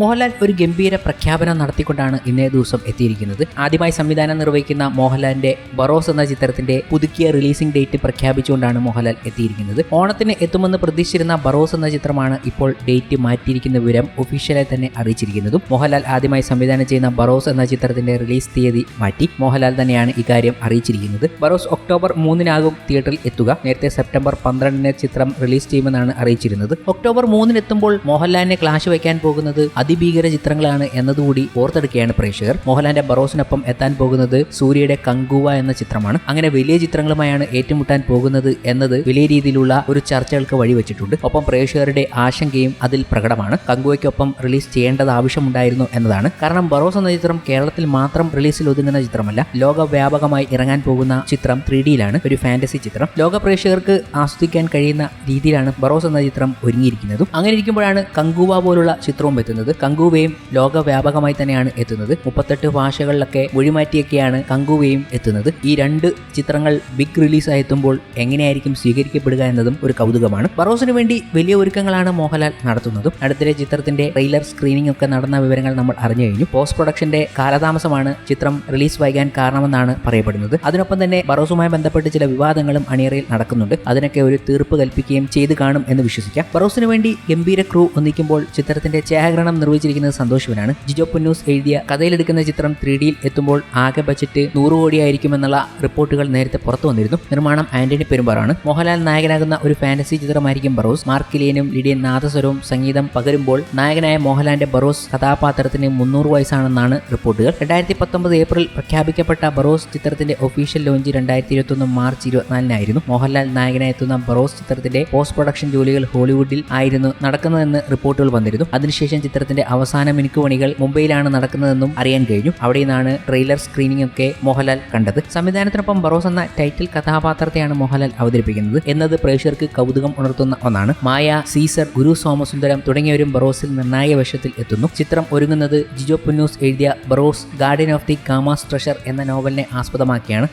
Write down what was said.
മോഹൻലാൽ ഒരു ഗംഭീര പ്രഖ്യാപനം നടത്തിക്കൊണ്ടാണ് ഇന്നേ ദിവസം എത്തിയിരിക്കുന്നത്. ആദ്യമായി സംവിധാനം നിർവഹിക്കുന്ന മോഹൻലാലിന്റെ ബറോസ് എന്ന ചിത്രത്തിന്റെ പുതുക്കിയ റിലീസിംഗ് ഡേറ്റ് പ്രഖ്യാപിച്ചുകൊണ്ടാണ് മോഹൻലാൽ എത്തിയിരിക്കുന്നത്. ഓണത്തിന് എത്തുമെന്ന് പ്രതീക്ഷിച്ചിരുന്ന ബറോസ് എന്ന ചിത്രമാണ് ഇപ്പോൾ ഡേറ്റ് മാറ്റിയിരിക്കുന്ന വിവരം ഒഫീഷ്യലായി തന്നെ അറിയിച്ചിരിക്കുന്നതും. മോഹൻലാൽ ആദ്യമായി സംവിധാനം ചെയ്യുന്ന ബറോസ് എന്ന ചിത്രത്തിന്റെ റിലീസ് തീയതി മാറ്റി മോഹൻലാൽ തന്നെയാണ് ഇക്കാര്യം അറിയിച്ചിരിക്കുന്നത്. ബറോസ് ഒക്ടോബർ മൂന്നിനാകും തിയേറ്ററിൽ എത്തുക. നേരത്തെ സെപ്റ്റംബർ പന്ത്രണ്ടിന് ചിത്രം റിലീസ് ചെയ്യുമെന്നാണ് അറിയിച്ചിരുന്നത്. ഒക്ടോബർ മൂന്നിനെത്തുമ്പോൾ മോഹൻലാലിനെ ക്ലാഷ് വയ്ക്കാൻ പോകുന്നത് അതിഭീകര ചിത്രങ്ങളാണ് എന്നതുകൂടി ഓർത്തെടുക്കുകയാണ് പ്രേക്ഷകർ. മോഹൻലാലിന്റെ ബറോസിനൊപ്പം എത്താൻ പോകുന്നത് സൂര്യയുടെ കങ്കുവ എന്ന ചിത്രമാണ്. അങ്ങനെ വലിയ ചിത്രങ്ങളുമായാണ് ഏറ്റുമുട്ടാൻ പോകുന്നത് എന്നത് വലിയ രീതിയിലുള്ള ഒരു ചർച്ചകൾക്ക് വഴിവെച്ചിട്ടുണ്ട്. ഒപ്പം പ്രേക്ഷകരുടെ ആശങ്കയും അതിൽ പ്രകടമാണ്. കങ്കുവയ്ക്കൊപ്പം റിലീസ് ചെയ്യേണ്ടത് ആവശ്യമുണ്ടായിരുന്നു എന്നതാണ്. കാരണം ബറോസ് എന്ന ചിത്രം കേരളത്തിൽ മാത്രം റിലീസിൽ ഒതുങ്ങുന്ന ചിത്രമല്ല. ലോകവ്യാപകമായി ഇറങ്ങാൻ പോകുന്ന ചിത്രം ത്രീ ഡിയിലാണ് ഒരു ഫാന്റസി ചിത്രം. ലോക പ്രേക്ഷകർക്ക് ആസ്വദിക്കാൻ കഴിയുന്ന രീതിയിലാണ് ബറോസ് എന്ന ചിത്രം ഒരുങ്ങിയിരിക്കുന്നതും. അങ്ങനെ ഇരിക്കുമ്പോഴാണ് കങ്കുവ പോലുള്ള ചിത്രവും എത്തുന്നത്. കങ്കുവയും ലോകവ്യാപകമായി തന്നെയാണ് എത്തുന്നത്. മുപ്പത്തെട്ട് ഭാഷകളിലൊക്കെ മൊഴിമാറ്റിയൊക്കെയാണ് കങ്കുവയും എത്തുന്നത്. ഈ രണ്ട് ചിത്രങ്ങൾ ബിഗ് റിലീസായി എത്തുമ്പോൾ എങ്ങനെയായിരിക്കും സ്വീകരിക്കപ്പെടുക എന്നതും ഒരു കൗതുകമാണ്. ബറോസിന് വേണ്ടി വലിയ ഒരുക്കങ്ങളാണ് മോഹൻലാൽ നടത്തുന്നതും. അടുത്തിടെ ചിത്രത്തിന്റെ ട്രെയിലർ സ്ക്രീനിംഗ് ഒക്കെ നടന്ന വിവരങ്ങൾ നമ്മൾ അറിഞ്ഞു കഴിഞ്ഞു. പോസ്റ്റ് പ്രൊഡക്ഷന്റെ കാലതാമസമാണ് ചിത്രം റിലീസ് വൈകാൻ കാരണമെന്നാണ് പറയപ്പെടുന്നത്. അതിനൊപ്പം തന്നെ ബറോസുമായി ബന്ധപ്പെട്ട് ചില വിവാദങ്ങളും അണിയറയിൽ നടക്കുന്നുണ്ട്. അതിനൊക്കെ ഒരു തീർപ്പ് കൽപ്പിക്കുകയും ചെയ്തു കാണും എന്ന് വിശ്വസിക്കാം. ബറോസിന് വേണ്ടി ഗംഭീര ക്രൂ ഒന്നിക്കുമ്പോൾ ചിത്രത്തിന്റെ ഛായാഗ്രഹണം നിർവഹിച്ചിരിക്കുന്നത് സന്തോഷവനാണ് ജിജോ പുന്നൂസ് എഴുതിയ കഥയിലെടുക്കുന്ന ചിത്രം ത്രീ ഡിയിൽ എത്തുമ്പോൾ ആകെ ബജറ്റ് നൂറ് കോടിയായിരിക്കുമെന്നുള്ള റിപ്പോർട്ടുകൾ നേരത്തെ പുറത്തു വന്നിരുന്നു. നിർമ്മാണം ആന്റണി പെരുമ്പാറാണ്. മോഹൻലാൽ നായകനാകുന്ന ഒരു ഫാന്റസി ചിത്രമായിരിക്കും ബറോസ്. മാർക്ക് ലിയനും ലിഡിയൻ നാദസ്വരവും സംഗീതം പകരുമ്പോൾ നായകനായ മോഹൻലാലിന്റെ ബറോസ് കഥാപാത്രത്തിന് മുന്നൂറ് വയസ്സാണെന്നാണ് റിപ്പോർട്ടുകൾ. രണ്ടായിരത്തി പത്തൊമ്പത് ഏപ്രിൽ പ്രഖ്യാപിക്കപ്പെട്ട ബറോസ് ചിത്രത്തിന്റെ ഒഫീഷ്യൽ ലോഞ്ച് രണ്ടായിരത്തി ഇരുപത്തൊന്ന് മാർച്ച് ഇരുപത്തിനാലിനായിരുന്നു. മോഹൻലാൽ നായകനായി എത്തുന്ന ബറോസ് ചിത്രത്തിന്റെ പോസ്റ്റ് പ്രൊഡക്ഷൻ ജോലികൾ ഹോളിവുഡിൽ ആയിരുന്നു നടക്കുന്നതെന്ന് റിപ്പോർട്ടുകൾ വന്നിരുന്നു. അതിനുശേഷം ചിത്രത്തിന്റെ അവസാന മിനുക്ക് പണികൾ മുംബൈയിലാണ് നടക്കുന്നതെന്നും അറിയാൻ കഴിഞ്ഞു. അവിടെ നിന്നാണ് ട്രെയിലർ സ്ക്രീനിംഗ് ഒക്കെ മോഹൻലാൽ കണ്ടത്. സംവിധാനത്തിനൊപ്പം ബറോസ് എന്ന ടൈറ്റിൽ കഥാപാത്രത്തെയാണ് മോഹൻലാൽ അവതരിപ്പിക്കുന്നത് എന്നത് പ്രേക്ഷകർക്ക് കൗതുകം ഉണർത്തുന്ന ഒന്നാണ്. മായ സീസർ ഗുരു സോമസുന്ദരം തുടങ്ങിയവരും ബറോസിൽ നിർണായക വേഷത്തിൽ എത്തുന്നു. ചിത്രം ഒരുങ്ങുന്നത് ജിജോ പുന്നൂസ് എഴുതിയ Barroz guardian of the Gama's treasure എന്ന നോവലിനെ ആസ്പദമാക്കിയാണ്.